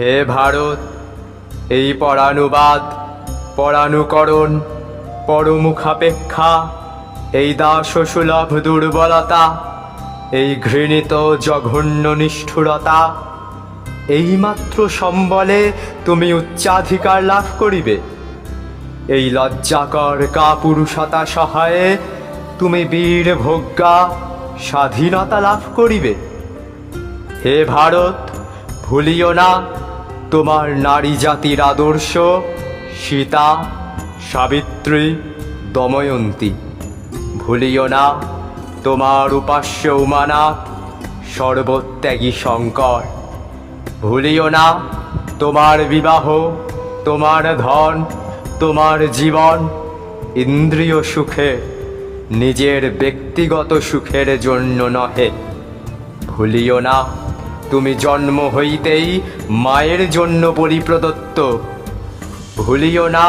হে ভারত, এই পরানুবাদ, পরানুকরণ, পরমুখাপেক্ষা, এই দাসসুলভ দুর্বলতা, এই ঘৃণিত জঘন্য নিষ্ঠুরতা, এইমাত্র সম্বলে তুমি উচ্চাধিকার লাভ করিবে। এই লজ্জাকর কাপুরুষতা সহায়ে তুমি বীর ভোগ্যা স্বাধীনতা লাভ করিবে। হে ভারত, ভুলিও না তোমার নারী জাতির আদর্শ, সীতা, সাবিত্রী, দময়ন্তী। ভুলিও না, তোমার উপাস্য উমানাথ, সর্বত্যাগী শঙ্কর। ভুলিও না, তোমার বিবাহ, তোমার ধন, তোমার জীবন, ইন্দ্রিয় সুখে, নিজের ব্যক্তিগত সুখের জন্য নহে। ভুলিও না তুমি জন্ম হইতেই মায়ের জন্য পরিপ্রদত্ত। ভুলিও না,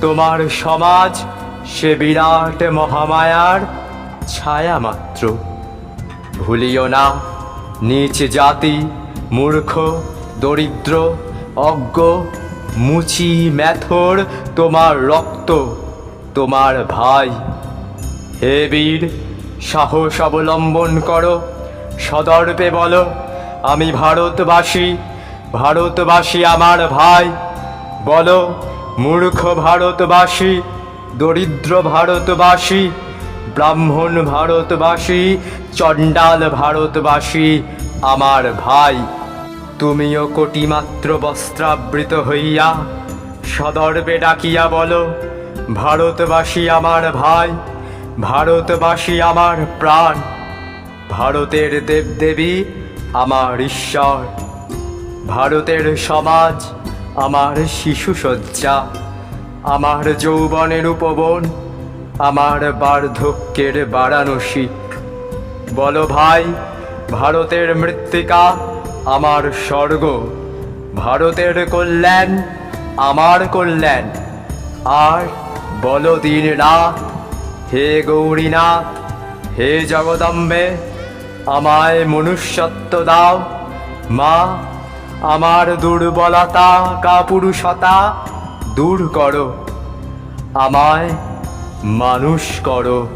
তোমার সমাজ সে বিরাট মহামায়ার ছায়া মাত্র। ভুলিও না, নিচ জাতি, মূর্খ, দরিদ্র, অজ্ঞ, মুচি, ম্যাথর, তোমার রক্ত, তোমার ভাই। হে বীর, সাহস অবলম্বন করো, সদর্পে বলো আমি ভারতবাসী ভারতবাসী আমার ভাই। বলো, মূর্খ ভারতবাসী, দরিদ্র ভারতবাসী, ব্রাহ্মণ ভারতবাসী, চণ্ডাল ভারতবাসী আমার ভাই। তুমিও কোটিমাত্র বস্ত্রাবৃত হইয়া সদর্পে ডাকিয়া বলো, ভারতবাসী আমার ভাই, ভারতবাসী আমার প্রাণ। ভারতের দেবদেবী আমার ঈশ্বর। ভারতের সমাজ আমার শিশু সজ্জা আমার যৌবনের উপবন, আমার বার্ধক্যের বারাণসী বলো ভাই, ভারতের মৃত্তিকা আমার স্বর্গ, ভারতের কল্যাণ আমার কল্যাণ। আর বলো দিন রাত হে গৌরীনাথ, হে জগদম্বে আমায় মনুষ্যত্ব দাও। মা আমার দুর্বলতা কাপুরুষতা দূর করো। আমায় মানুষ করো।